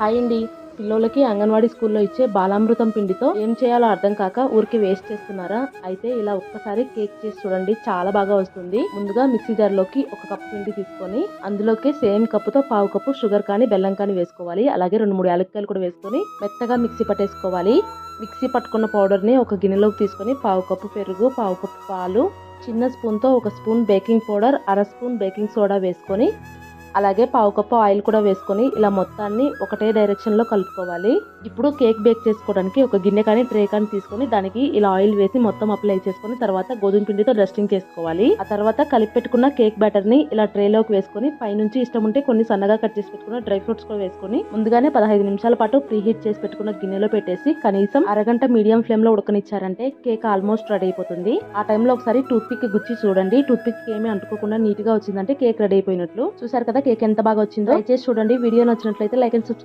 Hi అండి. పిల్లలకి అంగన్వాడీ స్కూల్లో ఇచ్చే బాలామృతం పిండితో ఏం చేయాలో అర్థం కాక ఊరికి వేస్ట్ చేస్తున్నారా? అయితే ఇలా ఒక్కసారి కేక్ చేసి చూడండి చాలా బాగా వస్తుంది. ముందుగా మిక్సీ జార్లోకి ఒక కప్పు పిండి తీసుకొని అందులోకి సేమ్ కప్పుతో పావు కప్పు షుగర్ కానీ బెల్లం కానీ వేసుకోవాలి. అలాగే రెండు మూడు యాలక్కాయలు కూడా వేసుకొని మెత్తగా మిక్సీ పట్టేసుకోవాలి. మిక్సీ పట్టుకున్న పౌడర్ని ఒక గిన్నెలోకి తీసుకొని పావు కప్పు పెరుగు పావు కప్పు పాలు చిన్న స్పూన్తో ఒక స్పూన్ బేకింగ్ పౌడర్ అర స్పూన్ బేకింగ్ సోడా వేసుకొని అలాగే పావు కప్పు ఆయిల్ కూడా వేసుకొని ఇలా మొత్తాన్ని ఒకటే డైరెక్షన్లో కలుపుకోవాలి. ఇప్పుడు కేక్ బేక్ చేసుకోవడానికి ఒక గిన్నె కానీ ట్రే కానీ తీసుకొని దానికి ఇలా ఆయిల్ వేసి మొత్తం అప్లై చేసుకొని తర్వాత గోధుమ పిండితో డస్టింగ్ చేసుకోవాలి. ఆ తర్వాత కలిపి పెట్టుకున్న కేక్ బ్యాటర్ని ఇలా ట్రే లోకి వేసుకొని పైనుంచి ఇష్టం ఉంటే కొన్ని సన్నగా కట్ చేసి పెట్టుకున్న డ్రై ఫ్రూట్స్ కూడా వేసుకొని ముందుగానే పదహైదు నిమిషాల పాటు ప్రీ హీట్ చేసి పెట్టుకున్న గిన్నెలో పెట్టేసి కనీసం అరగంట మీడియం ఫ్లేమ్లో ఉడకనిచ్చారంటే కేక్ ఆల్మోస్ట్ రెడీ అయిపోతుంది. ఆ టైంలో ఒకసారి టూత్ పిక్ గుచ్చి చూడండి. టూత్ పిక్ ఏమీ అంటుకోకుండా నీట్గా వచ్చిందంటే కేక్ రెడీ అయిపోయినట్లు. చూసారు కదా కేక్ ఎంత బాగా వచ్చిందో దయచేసి చూడండి. వీడియో నచ్చినట్లయితే లైక్ అండ్ సబ్స్క్రైబ్